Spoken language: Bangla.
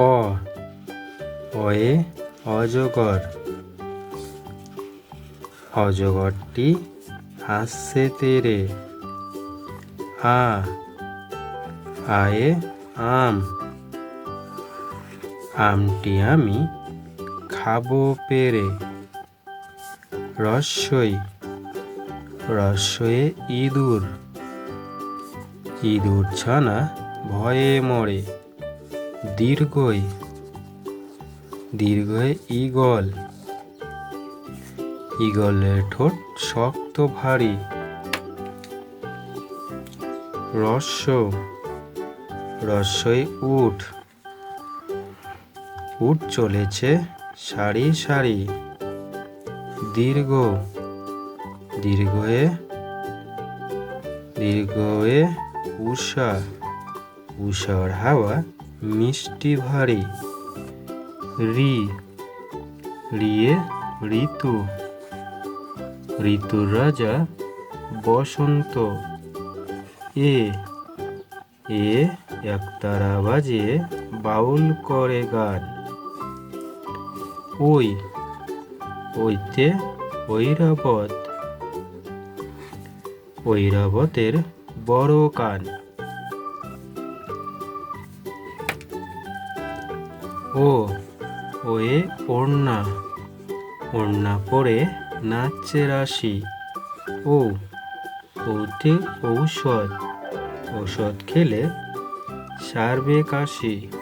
অ, অয়ে, অজগর। অজগরটি হাসছে তেরে। আ, আয়ে, আম। আমটি আমি খাব পেরে। রস্যই রস্যয়ে ইঁদুর। ইঁদুর ছানা ভয়ে মরে। দীর্ঘই দীর্ঘয়ে ঈগল। ঈগলের ঠোঁট শক্ত ভারী। রস্য, রস্যই উঠ। উঠ চলেছে সারি সারি। দীর্ঘ, দীর্ঘয়ে দীর্ঘয়ে উষা, উষার হাওয়া মিষ্টি ভারী। রি। রিয়ে ঋতু। ঋতুর রাজা বসন্ত। এ। এ একতারা বাজে বাউল করে গান। ওই ওইতে ঐরাবত। ঐরাবতের বড় কান। ও ওয়ে ওড়না। ওড়না পরে নাচছে রাশি। ও ওতে ঔষধ। ঔষধ খেলে সারবে কাশি।